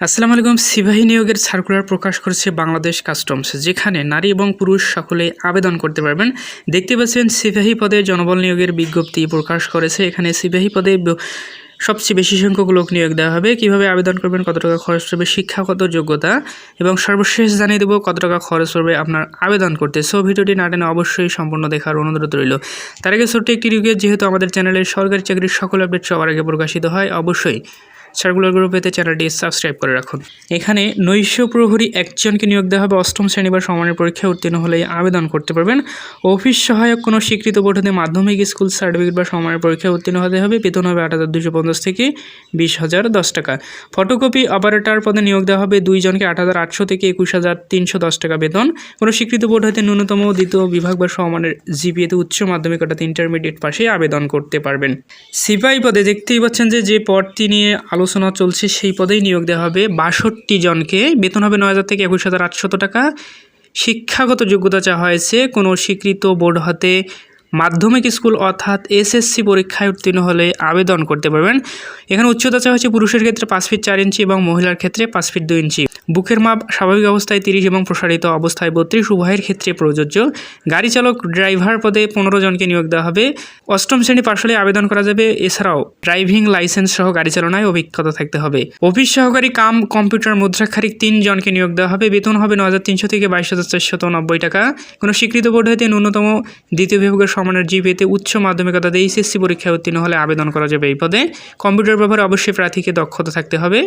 আসসালামু আলাইকুম, সিপাহী নিয়োগের সার্কুলার প্রকাশ করেছে বাংলাদেশ কাস্টমস, যেখানে নারী এবং পুরুষ সকলে আবেদন করতে পারবেন। দেখতে পাচ্ছেন, সিপাহী পদে জনবল নিয়োগের বিজ্ঞপ্তি প্রকাশ করেছে। এখানে সিপাহী পদে সবচেয়ে বেশি সংখ্যক লোক নিয়োগ দেওয়া হবে। কীভাবে আবেদন করবেন, কত টাকা খরচ পড়বে শিক্ষাগত যোগ্যতা এবং সর্বশেষ জানিয়ে দেবো কত টাকা খরচ পড়বে আপনার আবেদন করতে। সো, ভিডিওটি না টেনে অবশ্যই সম্পূর্ণ দেখার অনুরোধ রইল। তার আগে ছোট্ট একটি রিভিউ যেহেতু আমাদের চ্যানেলে সরকারি চাকরির সকল আপডেট সবার আগে প্রকাশিত হয়, অবশ্যই সার্কুলার গ্রুপ পেতে চ্যানেলটি সাবস্ক্রাইব করে রাখুন। এখানে নৈশ প্রহরী একজনকে নিয়োগ দেওয়া হবে। অষ্টম শ্রেণি বা সমানের পরীক্ষায় উত্তীর্ণ হলে আবেদন করতে পারবেন। অফিস সহায়ক কোনো স্বীকৃত বোর্ড মাধ্যমিক, স্কুল সার্টিফিকেট বা সমানের পরীক্ষায় উত্তীর্ণ হতে হবে। বেতন হবে আট হাজার দুশো পঞ্চাশ থেকে বিশ হাজার দশ টাকা। ফটোকপি অপারেটর পদে নিয়োগ দেওয়া হবে দুইজনকে আট হাজার আটশো থেকে একুশ হাজার তিনশো দশ টাকা বেতন। কোনো স্বীকৃত বোর্ড হতে ন্যূনতম দ্বিতীয় বিভাগ বা সমানের জিপিএতে উচ্চ মাধ্যমিক অর্থাৎ ইন্টারমিডিয়েট পাশে আবেদন করতে পারবেন। সিপাহী পদে দেখতেই পাচ্ছেন যে যে পদটি নিয়ে আলোচনা চলছে, সেই পদেই নিয়োগ দেওয়া হবে। বাষট্টি জনকে, বেতন হবে নয় হাজার থেকে একুশ হাজার আটশত টাকা। শিক্ষাগত যোগ্যতা চাওয়া হয়েছে, কোনো স্বীকৃত বোর্ড হতে মাধ্যমিক স্কুল অর্থাৎ এসএসসি পরীক্ষায় উত্তীর্ণ হলে আবেদন করতে পারবেন। এখানে উচ্চতা চাওয়া হচ্ছে পুরুষের ক্ষেত্রে পাঁচ ফিট চার ইঞ্চি এবং মহিলার ক্ষেত্রে পাঁচ ফিট দুই ইঞ্চি। বুকের মাপ স্বাভাবিক অবস্থায় তিরিশ এবং প্রসারিত অবস্থায় বত্রিশ। উভয়ের ক্ষেত্রে প্রযোজ্য। গাড়ি চালক, ড্রাইভার পদে পনেরো জনকে নিয়োগ দেওয়া হবে। অষ্টম শ্রেণি পার্সলে আবেদন করা যাবে। এছাড়াও ড্রাইভিং লাইসেন্স সহ গাড়ি চালনায় অভিজ্ঞতা থাকতে হবে। অফিস সহকারী কাম, কম্পিউটার মুদ্রাক্ষারিক তিন জনকে নিয়োগ দেওয়া হবে। বেতন হবে ন হাজার তিনশো থেকে বাইশ হাজার চারশত নব্বই টাকা। কোনো স্বীকৃত বোর্ড হতে ন্যূনতম দ্বিতীয় বিভাগের সমানের জিপিএতে উচ্চ মাধ্যমিক অর্থাৎ এইচএসসি পরীক্ষায় উত্তীর্ণ হলে আবেদন করা যাবে এই পদে। কম্পিউটার ব্যবহারে অবশ্যই প্রার্থীকে দক্ষতা থাকতে হবে।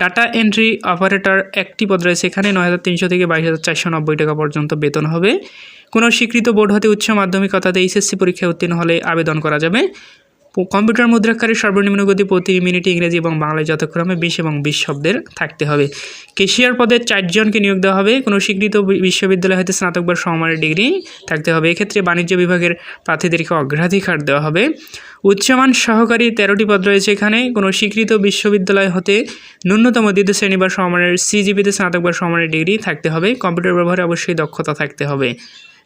ডাটা এন্ট্রি অপারেটর একটি পদ রয়েছে এখানে, নয় হাজার তিনশো থেকে বাইশ হাজার চারশো নব্বই টাকা পর্যন্ত বেতন হবে। কোনো স্বীকৃত বোর্ড হতে উচ্চ মাধ্যমিক অর্থাৎ এইচএসসি পরীক্ষায় উত্তীর্ণ হলে আবেদন করা যাবে। কম্পিউটার মুদ্রাক্ষরের সর্বনিম্ন গতি প্রতি মিনিটে ইংরেজি এবং বাংলায় যথাক্রমে বিশ এবং বিশ শব্দের থাকতে হবে। কেশিয়ার পদে চারজনকে নিয়োগ দেওয়া হবে। কোনো স্বীকৃত বিশ্ববিদ্যালয় হতে স্নাতক বা সমমানের ডিগ্রি থাকতে হবে। এক্ষেত্রে বাণিজ্য বিভাগের প্রার্থীদেরকে অগ্রাধিকার দেওয়া হবে। উচ্চমান সহকারী তেরোটি পদ রয়েছে এখানে। কোনো স্বীকৃত বিশ্ববিদ্যালয় হতে ন্যূনতম দ্বিতীয় শ্রেণি বা সমানের সিজিপিতে স্নাতক বা সমানের ডিগ্রি থাকতে হবে। কম্পিউটার ব্যবহারে অবশ্যই দক্ষতা থাকতে হবে।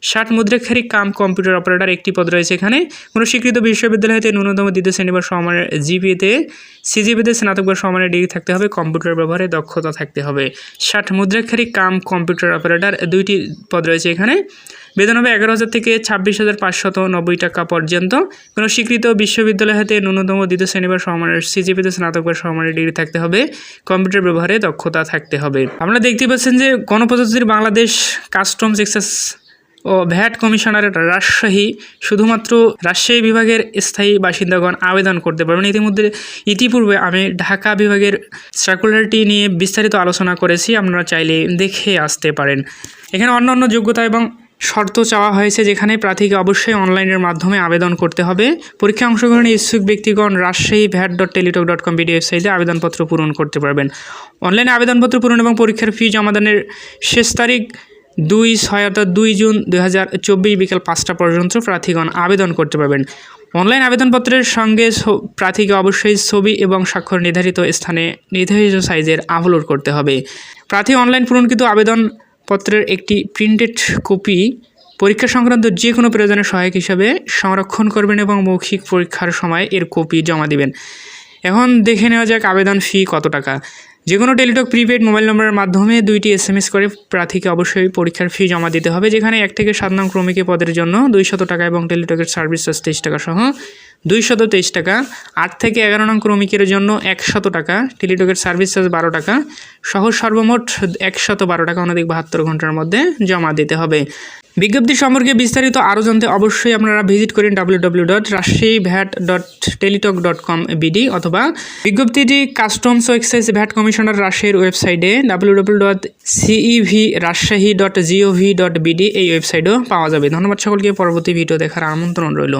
ষাট মুদ্রাক্ষারিক কাম কম্পিউটার অপারেটর একটি পদ রয়েছে এখানে। কোনো স্বীকৃত বিশ্ববিদ্যালয় হতে ন্যূনতম দ্বিতীয় শ্রেণি বা সমানের জিপিতে সিজিপিতে স্নাতক বা সমানের ডিগ্রি থাকতে হবে, কম্পিউটার ব্যবহারে দক্ষতা থাকতে হবে। ষাট মুদ্রাক্ষারিক কাম কম্পিউটার অপারেটর দুইটি পদ রয়েছে এখানে। বেতন হবে এগারো হাজার থেকে ছাব্বিশ হাজার পাঁচশত নব্বই টাকা পর্যন্ত। কোনো স্বীকৃত বিশ্ববিদ্যালয় হতে ন্যূনতম দ্বিতীয় শ্রেণি বা সমানের সিজিপিতে স্নাতক বা সমানের ডিগ্রি থাকতে হবে, কম্পিউটার ব্যবহারে দক্ষতা থাকতে হবে। আমরা দেখতে পাচ্ছেন যে গণপ্রজাতন্ত্রী বাংলাদেশ কাস্টমস এক্সেস ও ভ্যাট কমিশনারের রাজশাহী শুধুমাত্র রাজশাহী বিভাগের স্থায়ী বাসিন্দাগণ আবেদন করতে পারবেন। ইতিমধ্যে ইতিপূর্বে আমি ঢাকা বিভাগের সার্কুলারটি নিয়ে বিস্তারিত আলোচনা করেছি, আপনারা চাইলে দেখে আসতে পারেন। এখানে অন্য অন্য যোগ্যতা এবং শর্ত চাওয়া হয়েছে, যেখানে প্রার্থীকে অবশ্যই অনলাইনের মাধ্যমে আবেদন করতে হবে। পরীক্ষা অংশগ্রহণে ইচ্ছুক ব্যক্তিগণ Rajshahi VAT dot Teletalk dot com BD ওয়েবসাইটে আবেদনপত্র পূরণ করতে পারবেন। অনলাইনে আবেদনপত্র পূরণ এবং পরীক্ষার ফি জমাদানের শেষ তারিখ দুই ছয় অর্থাৎ দুই জুন দুই হাজার চব্বিশ বিকাল পাঁচটা পর্যন্ত প্রার্থীগণ আবেদন করতে পারবেন। অনলাইন আবেদনপত্রের সঙ্গে প্রার্থীকে অবশ্যই ছবি এবং স্বাক্ষর নির্ধারিত স্থানে নির্ধারিত সাইজের আপলোড করতে হবে। প্রার্থী অনলাইন পূরণকৃত আবেদনপত্রের একটি প্রিন্টেড কপি পরীক্ষা সংক্রান্ত যে কোনো প্রয়োজনে সহায়ক হিসাবে সংরক্ষণ করবেন এবং মৌখিক পরীক্ষার সময় এর কপি জমা দিবেন। এখন দেখে নেওয়া যাক আবেদন ফি কত টাকা। যে কোনো টেলিটক প্রিপেড মোবাইল নম্বরের মাধ্যমে দুইটি এস এম এস করে প্রার্থীকে অবশ্যই পরীক্ষার ফি জমা দিতে হবে, যেখানে এক থেকে সাত নং ক্রমিকে পদের জন্য দুইশত টাকা এবং টেলিটকের সার্ভিস চার্জ তেইশ টাকা সহ দুইশত তেইশ টাকা, আট থেকে এগারো নং ক্রমিকের জন্য একশত টাকা, টেলিটকের সার্ভিস চার্জ বারো টাকা সহ সর্বমোট একশত বারো টাকা অনধিক বাহাত্তর ঘণ্টার মধ্যে জমা দিতে হবে। বিজ্ঞপ্তি সম্পর্কে বিস্তারিত আরও জানতে অবশ্যই আপনারা ভিজিট করেন W dot Rajshahi VAT dot Teletalk dot com BD অথবা বিজ্ঞপ্তিটি কাস্টমস ও এক্সাইজ ভ্যাট কমিশনার রাজশাহীর ওয়েবসাইটে W W dot CEV Rajshahi dot GOV dot BD এই ওয়েবসাইটেও পাওয়া যাবে। ধন্যবাদ সকলকে। পরবর্তী ভিডিও দেখার আমন্ত্রণ রইল।